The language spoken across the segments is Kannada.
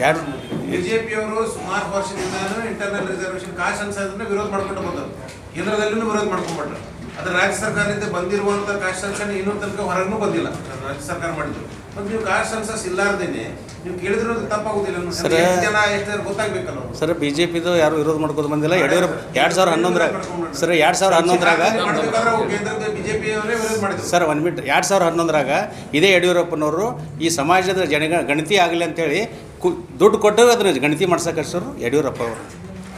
ಯಾರು? ಬಿಜೆಪಿ ಅವರು ಸುಮಾರು ವರ್ಷದಿಂದ ಇಂಟರ್ನಲ್ ರಿಸರ್ವೇಶನ್ ಕಾಶ್ ಸಂಸದನ್ನ ವಿರೋಧ ಮಾಡ್ಕೊಂಡು ಬಂದರು ಕೇಂದ್ರದಲ್ಲೂ ವಿರೋಧ ಮಾಡ್ಕೊಂಡ್ಬಿಟ್ರು. ಅದ್ರ ರಾಜ್ಯ ಸರ್ಕಾರದಿಂದ ಬಂದಿರುವಂತ ಕಾಶ್ ಸಂಸನ್ ಇನ್ನೂ ತನಕ ಹೊರಗೂ ಬಂದಿಲ್ಲ. ರಾಜ್ಯ ಸರ್ಕಾರ ಮಾಡಿದ್ರು ಮತ್ತೆ ನೀವು ಕಾಸ್ಟ್ ಸೆನ್ಸಸ್ ಇಲ್ಲಾರ್ದೇನೆ ನೀವು ಕೇಳಿದ್ರು ಅದು ಸರ್, ಎಷ್ಟು ಜನ ಎಷ್ಟು ಗೊತ್ತಾಗ್ಬೇಕಲ್ಲ ಸರ್ ಬಿ ಜೆ ಪಿದು ಯಾರು ವಿರೋಧ ಮಾಡ್ಕೋದು ಬಂದಿಲ್ಲ. ಯಡಿಯೂರಪ್ಪ ಎರಡು ಸಾವಿರ ಹನ್ನೊಂದರಾಗ ಸರ್ ಎರಡು ಸಾವಿರ ಹನ್ನೊಂದರಾಗ ಸರ್ ಒಂದು ಮಿನಿಟ್ ಎರಡು ಸಾವಿರ ಹನ್ನೊಂದರಾಗ ಇದೇ ಯಡಿಯೂರಪ್ಪನವರು ಈ ಸಮಾಜದ ಜನ ಗಣತಿ ಆಗಲಿ ಅಂತೇಳಿ ಕು ದುಡ್ಡು ಕೊಟ್ಟು ಅದನ್ನ ಗಣತಿ ಮಾಡ್ಸಕ್ಕೆ ಸರ್ ಯಡಿಯೂರಪ್ಪ ಅವರು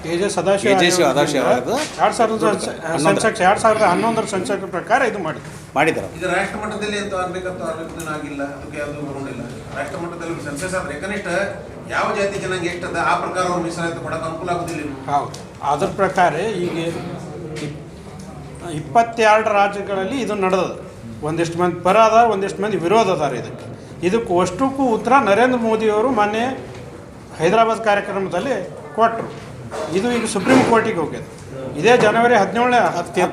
ತೇಜ ಸದಾಶಿವ ತೇಜಸ್ವಿ ಸದಾಶಿವ ಆಯೋಗದಿಂದ ಆಯೋಗ. ಎರಡು ಸಾವಿರದ. ಸೆನ್ಸೆಕ್ಸ್ ಎರಡು ಸಾವಿರದ ಹನ್ನೊಂದರ ಸೆನ್ಸೆಕ್ಸ್ ಪ್ರಕಾರ ಇದು ಮಾಡಿದ್ರು. ಮಾಡಿದ್ದಾರೆ ಈಗ ರಾಷ್ಟ್ರ ಮಟ್ಟದಲ್ಲಿ ಅಂತ ಆಗಿಲ್ಲ ಅದಕ್ಕೆ ಯಾವುದು ಬರೋದಿಲ್ಲ ರಾಷ್ಟ್ರ ಮಟ್ಟದಲ್ಲಿ ಸೆನ್ಸಸ್ ಆದ್ರೆ ಕನಿಷ್ಠ ಯಾವ ಜಾತಿ ಜನಾಂಗ ಎಷ್ಟದ ಆ ಪ್ರಕಾರ ಅವ್ರು ಮೀಸಲಾತಿ ಕೊಡಕ್ಕೆ ಅನುಕೂಲ ಆಗುದಿಲ್ಲ. ಹೌದು. ಅದ್ರ ಪ್ರಕಾರ ಈಗ ಇಪ್- ಇಪ್ಪತ್ತೆರಡು ರಾಜ್ಯಗಳಲ್ಲಿ ಇದು ನಡೆದದ ಒಂದಿಷ್ಟು ಮಂದಿ ಪರ ಅದ ಒಂದಿಷ್ಟು ಮಂದಿ ವಿರೋಧ ಅದಾರ ಇದಕ್ಕೆ. ಇದಕ್ಕೆ ಅಷ್ಟಕ್ಕೂ ಉತ್ತರ ನರೇಂದ್ರ ಮೋದಿಯವರು ಮೊನ್ನೆ ಹೈದರಾಬಾದ್ ಕಾರ್ಯಕ್ರಮದಲ್ಲಿ ಕೊಟ್ಟರು ಇದು ಈಗ ಸುಪ್ರೀಂ ಕೋರ್ಟಿಗೆ ಹೋಗ್ಯದು. ಇದೇ ಜನವರಿ ಹದಿನೇಳನೇ ಹತ್ತು.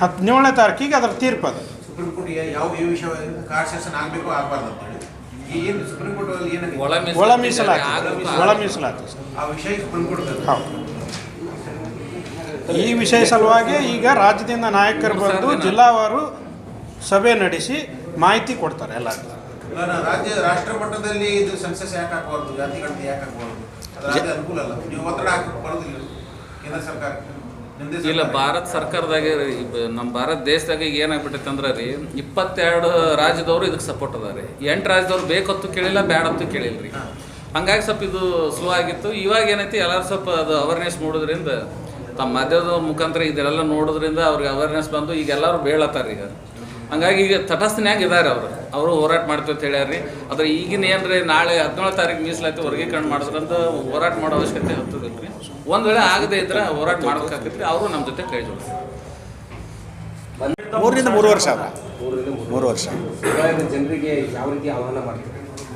ಹದಿನೇಳನೇ ತಾರೀಕಿಗೆ ಅದರ ತೀರ್ಪು ಅದು. ಸುಪ್ರೀಂ ಕೋರ್ಟ್ ಯಾವ ಈ ವಿಷಯ ಆಗ್ಬೇಕು ಆಗ್ಬಾರ್ದು ಅಂತ ಹೇಳಿ. ಏನು ಸುಪ್ರೀಂ ಒಳ ಮೀಸಲಾತಿ. ಒಳ ಮೀಸಲಾತಿ. ಆ ವಿಷಯ ಸುಪ್ರೀಂ ಕೋರ್ಟ್ ಹೌದು. ಈ ವಿಷಯ ಸಲುವಾಗಿ ಈಗ ರಾಜ್ಯದಿಂದ ನಾಯಕರು ಬಂದು ಜಿಲ್ಲಾವಾರು ಸಭೆ ನಡೆಸಿ ಮಾಹಿತಿ ಕೊಡ್ತಾರೆ ಎಲ್ಲ ರಾಜ್ಯ ರಾಷ್ಟ್ರ ಮಟ್ಟದಲ್ಲಿ ಇದು ಸೆನ್ಸಸ್ ಯಾಕೆ ಆಗಬಾರ್ದು ಜಾತಿ ಗಣತಿ ಯಾಕೆ ಆಗಬಾರ್ದು ಅನುಕೂಲ ಅಲ್ಲ. ನೀವು ಒತ್ತಡ ಹಾಕಕ್ಕೆ ಬರೋದಿಲ್ಲ ಕೇಂದ್ರ ಸರ್ಕಾರಕ್ಕೆ ಇಲ್ಲ. ಭಾರತ ಸರ್ಕಾರದಾಗ ನಮ್ಮ ಭಾರತ ದೇಶದಾಗ ಈಗ ಏನಾಗ್ಬಿಟ್ಟೈತೆ ಅಂದ್ರೆ ರೀ ಇಪ್ಪತ್ತೆರಡು ರಾಜ್ಯದವರು ಇದಕ್ಕೆ ಸಪೋರ್ಟ್ ಅದ ರೀ ಎಂಟು ರಾಜ್ಯದವ್ರು ಬೇಕತ್ತು ಕೇಳಿಲ್ಲ ಬ್ಯಾಡತ್ತು ಕೇಳಿಲ್ಲ ರೀ. ಹಂಗಾಗಿ ಸ್ವಲ್ಪ ಇದು ಸ್ಲೋ ಆಗಿತ್ತು. ಇವಾಗ ಏನೈತಿ ಎಲ್ಲರೂ ಸ್ವಲ್ಪ ಅದು ಅವೇರ್ನೆಸ್ ಮೂಡೋದ್ರಿಂದ ತಮ್ಮ ಮಾಧ್ಯಮದ ಮುಖಾಂತರ ಇದೆಲ್ಲ ನೋಡೋದ್ರಿಂದ ಅವ್ರಿಗೆ ಅವೇರ್ನೆಸ್ ಬಂದು ಈಗ ಎಲ್ಲರೂ ಬೇಳತ್ತಾರ ಈಗ ಹಂಗಾಗಿ ಈಗ ತಟಸ್ಥನ್ಯಾಗ ಇದ್ದಾರೆ ಅವರು. ಅವರು ಹೋರಾಟ ಮಾಡ್ತೇವೆ ಅಂತ ಹೇಳ್ಯಾರ ರೀ ಆದ್ರೆ ಈಗಿನ ಏನ್ರಿ ನಾಳೆ ಹದಿನೇಳು ತಾರೀಕು ಮೀಸಲಾತಿ ವರ್ಗೀಕರಣ ಮಾಡಿದ್ರಂತ ಹೋರಾಟ ಮಾಡೋ ಅವಶ್ಯಕತೆ ಹತ್ತದಿಲ್ಲ ರೀ ಒಂದು ವೇಳೆ ಆಗದೆ ಇದ್ರೆ ಹೋರಾಟ ಮಾಡ್ಬೇಕಾಗತ್ತೆ ಅವರು ನಮ್ಮ ಜೊತೆ ಕೈ ಜೋಡಿಸ್ತಾರೆ ಮೂರರಿಂದ ಮೂರು ವರ್ಷ ಅಲ್ಲ. ಮೂರು ವರ್ಷ. ಜನರಿಗೆ ಯಾವ ರೀತಿ ಆಹ್ವಾನ ಮಾಡ್ತೀವಿ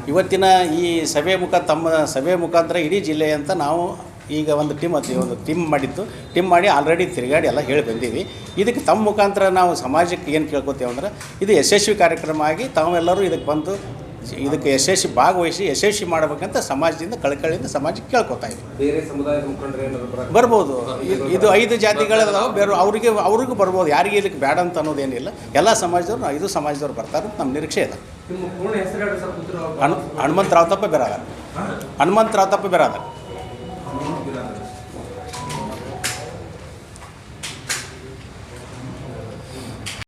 ಇವತ್ತಿನ ಈ ಸಭೆ ಮುಖ ತಮ್ಮ ಸಭೆ ಮುಖಾಂತರ ಇಡೀ ಜಿಲ್ಲೆ ಅಂತ ನಾವು ಈಗ ಒಂದು ಟೀಮ್ ಅದು ಒಂದು ಟೀಮ್ ಮಾಡಿದ್ದು ಟೀಮ್ ಮಾಡಿ ಆಲ್ರೆಡಿ ತಿರುಗಾಡಿ ಎಲ್ಲ ಹೇಳಿ ಬಂದೀವಿ. ಇದಕ್ಕೆ ತಮ್ಮ ಮುಖಾಂತರ ನಾವು ಸಮಾಜಕ್ಕೆ ಏನು ಕೇಳ್ಕೊತೇವೆ ಅಂದ್ರೆ ಇದು ಯಶಸ್ವಿ ಕಾರ್ಯಕ್ರಮ ಆಗಿ ತಾವೆಲ್ಲರೂ ಇದಕ್ಕೆ ಬಂದು ಇದಕ್ಕೆ ಯಶಸ್ವಿ ಭಾಗವಹಿಸಿ ಯಶಸ್ವಿ ಮಾಡಬೇಕಂತ ಸಮಾಜದಿಂದ ಕಳಕಳಿಯಿಂದ ಸಮಾಜಕ್ಕೆ ಕೇಳ್ಕೊತಾ ಇದ್ದೀವಿ. ಬೇರೆ ಸಮುದಾಯದ ಮುಖಂಡರು ಬರ್ಬೋದು. ಇದು- ಐದು ಜಾತಿಗಳದಾವ ಬೇರೆ ಅವರಿಗೆ ಅವ್ರಿಗೂ ಬರ್ಬೋದು. ಯಾರಿಗೆ ಇದಕ್ಕೆ ಬೇಡ ಅಂತ ಅನ್ನೋದೇನಿಲ್ಲ. ಎಲ್ಲ ಸಮಾಜದವ್ರು ಐದು ಸಮಾಜದವ್ರು ಬರ್ತಾರೆ ಅಂತ ನಮ್ಮ ನಿರೀಕ್ಷೆ ಇದೆ. ನಿಮ್ಮ ಪೂರ್ಣ ಹೆಸರು ಹೇಳಿ ಸರ್ ಪುತ್ರ ಹನುಮಂತ ರಾವ್ ತಪ್ಪ ಬೇರೆ ಹನುಮಂತ ರಾವ್ ತಪ್ಪ ಬೇರಾದ